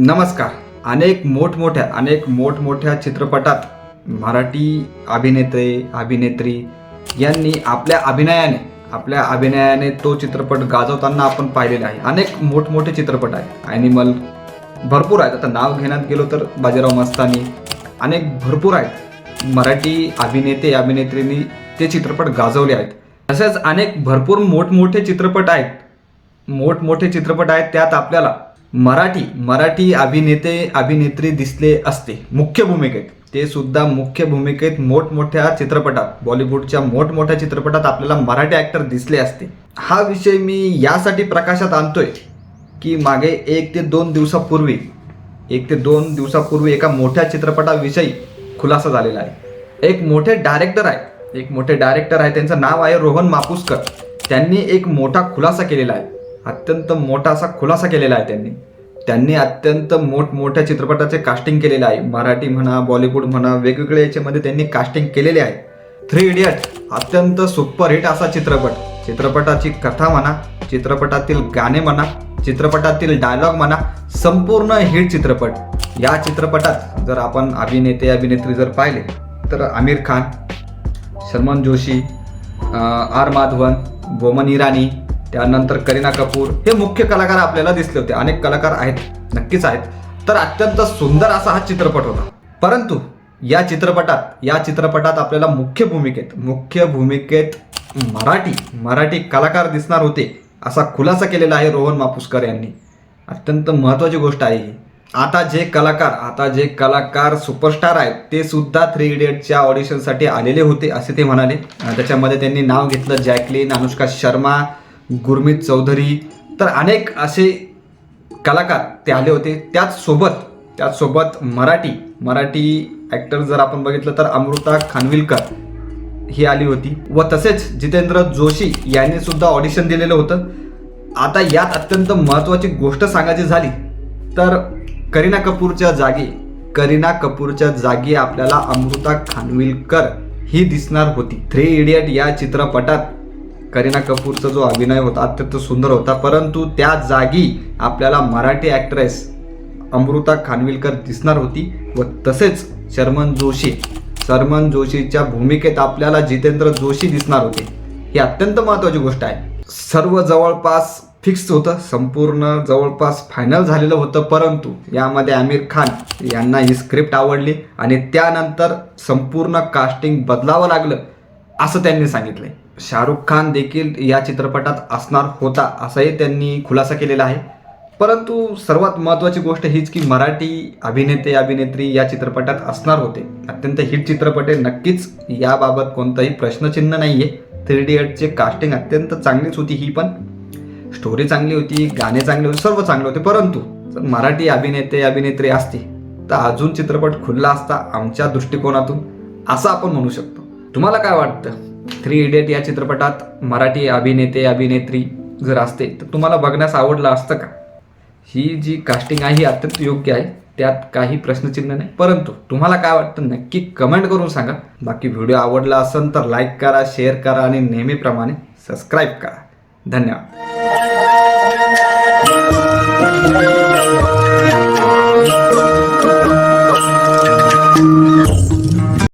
नमस्कार. अनेक मोठमोठ्या अनेक मोठमोठ्या चित्रपटात मराठी अभिनेते अभिनेत्री यांनी आपल्या अभिनयाने आपल्या अभिनयाने तो चित्रपट गाजवताना आपण पाहिलेला आहे. अनेक मोठमोठे चित्रपट आहेत. ॲनिमल भरपूर आहेत. आता नाव घेण्यात गेलो तर बाजीराव मस्तानी. अनेक भरपूर आहेत. मराठी अभिनेते अभिनेत्रींनी ते चित्रपट गाजवले आहेत. तसेच अनेक भरपूर मोठमोठे चित्रपट आहेत. मोठमोठे चित्रपट आहेत. त्यात आपल्याला मराठी मराठी अभिनेते अभिनेत्री दिसले असते. मुख्य भूमिकेत. ते सुद्धा मुख्य भूमिकेत मोठमोठ्या चित्रपटात बॉलिवूडच्या मोठमोठ्या चित्रपटात आपल्याला मराठी ॲक्टर दिसले असते. हा विषय मी यासाठी प्रकाशात आणतोय की मागे एक ते दोन दिवसापूर्वी एक ते दोन दिवसापूर्वी एका मोठ्या चित्रपटाविषयी खुलासा झालेला आहे. एक मोठे डायरेक्टर आहे. एक मोठे डायरेक्टर आहे. त्यांचं नाव आहे रोहन मापुसकर. त्यांनी एक मोठा खुलासा केलेला आहे. अत्यंत मोठा असा खुलासा केलेला आहे त्यांनी. त्यांनी अत्यंत मोठमोठ्या चित्रपटाचे कास्टिंग केलेले आहे. मराठी म्हणा बॉलिवूड म्हणा वेगवेगळ्या याच्यामध्ये त्यांनी कास्टिंग केलेले आहे. थ्री इडियट अत्यंत सुपरहिट असा चित्रपट. चित्रपटाची कथा म्हणा चित्रपटातील गाणे म्हणा चित्रपटातील डायलॉग म्हणा संपूर्ण हिट चित्रपट. या चित्रपटात जर आपण अभिनेते अभिनेत्री जर पाहिले तर आमिर खान सलमान जोशी आर माधवन बोमन इराणी त्यानंतर करीना कपूर हे मुख्य कलाकार आपल्याला दिसले होते. अनेक कलाकार आहेत नक्कीच आहेत. तर अत्यंत सुंदर असा हा चित्रपट होता. परंतु या चित्रपटात या चित्रपटात आपल्याला मुख्य भूमिकेत मुख्य भूमिकेत मराठी मराठी कलाकार दिसणार होते असा खुलासा केलेला आहे रोहन मापुसकर यांनी. अत्यंत महत्त्वाची गोष्ट आहे ही. आता जे कलाकार आता जे कलाकार सुपरस्टार आहेत ते सुद्धा थ्री इडियटच्या ऑडिशनसाठी आलेले होते असे ते म्हणाले. त्याच्यामध्ये त्यांनी नाव घेतलं जॅकलिन अनुष्का शर्मा गुरमीत चौधरी तर अनेक असे कलाकार ते आले होते. त्याचसोबत त्याचसोबत मराठी मराठी ॲक्टर जर आपण बघितलं तर अमृता खानविलकर ही आली होती. व तसेच जितेंद्र जोशी यांनी सुद्धा ऑडिशन दिलेलं होतं. आता यात अत्यंत महत्त्वाची गोष्ट सांगायची झाली तर करीना कपूरच्या जागी करीना कपूरच्या जागी आपल्याला अमृता खानविलकर ही दिसणार होती. थ्री इडियट या चित्रपटात करीना कपूरचा जो अभिनय होता अत्यंत सुंदर होता. परंतु त्या जागी आपल्याला मराठी ॲक्ट्रेस अमृता खानविलकर दिसणार होती व तसेच शर्मन जोशी. शर्मन जोशीच्या भूमिकेत आपल्याला जितेंद्र जोशी दिसणार होते. ही अत्यंत महत्त्वाची गोष्ट आहे. सर्व जवळपास फिक्स होतं संपूर्ण जवळपास फायनल झालेलं होतं परंतु यामध्ये आमिर खान यांना ही स्क्रिप्ट आवडली आणि त्यानंतर संपूर्ण कास्टिंग बदलावं लागलं. असं त्यांनी सांगितलंय. शाहरुख खान देखील या चित्रपटात असणार होता असंही त्यांनी खुलासा केलेला आहे. परंतु सर्वात महत्त्वाची गोष्ट हीच की मराठी अभिनेते अभिनेत्री या चित्रपटात असणार होते. अत्यंत हिट चित्रपट आहे. नक्कीच याबाबत कोणताही प्रश्नचिन्ह नाही आहे थ्री डी एटचे कास्टिंग अत्यंत चांगलीच होती ही पण. स्टोरी चांगली होती गाणे चांगले होते सर्व चांगले होते. परंतु जर मराठी अभिनेते अभिनेत्री असते तर अजून चित्रपट खुलला असता आमच्या दृष्टिकोनातून असं आपण म्हणू शकतो. तुम्हाला काय वाटतं? थ्री इडियट या चित्रपटात मराठी अभिनेते अभिनेत्री जर असते तर तुम्हाला बघण्यास आवडलं असतं का? ही जी कास्टिंग आहे ही अत्यंत योग्य आहे. त्यात काही प्रश्नचिन्ह नाही. परंतु तुम्हाला काय वाटतं? नक्की कमेंट करून सांगा. बाकी व्हिडिओ आवडला असेल तर लाईक करा शेअर करा आणि नेहमीप्रमाणे सबस्क्राईब करा. धन्यवाद.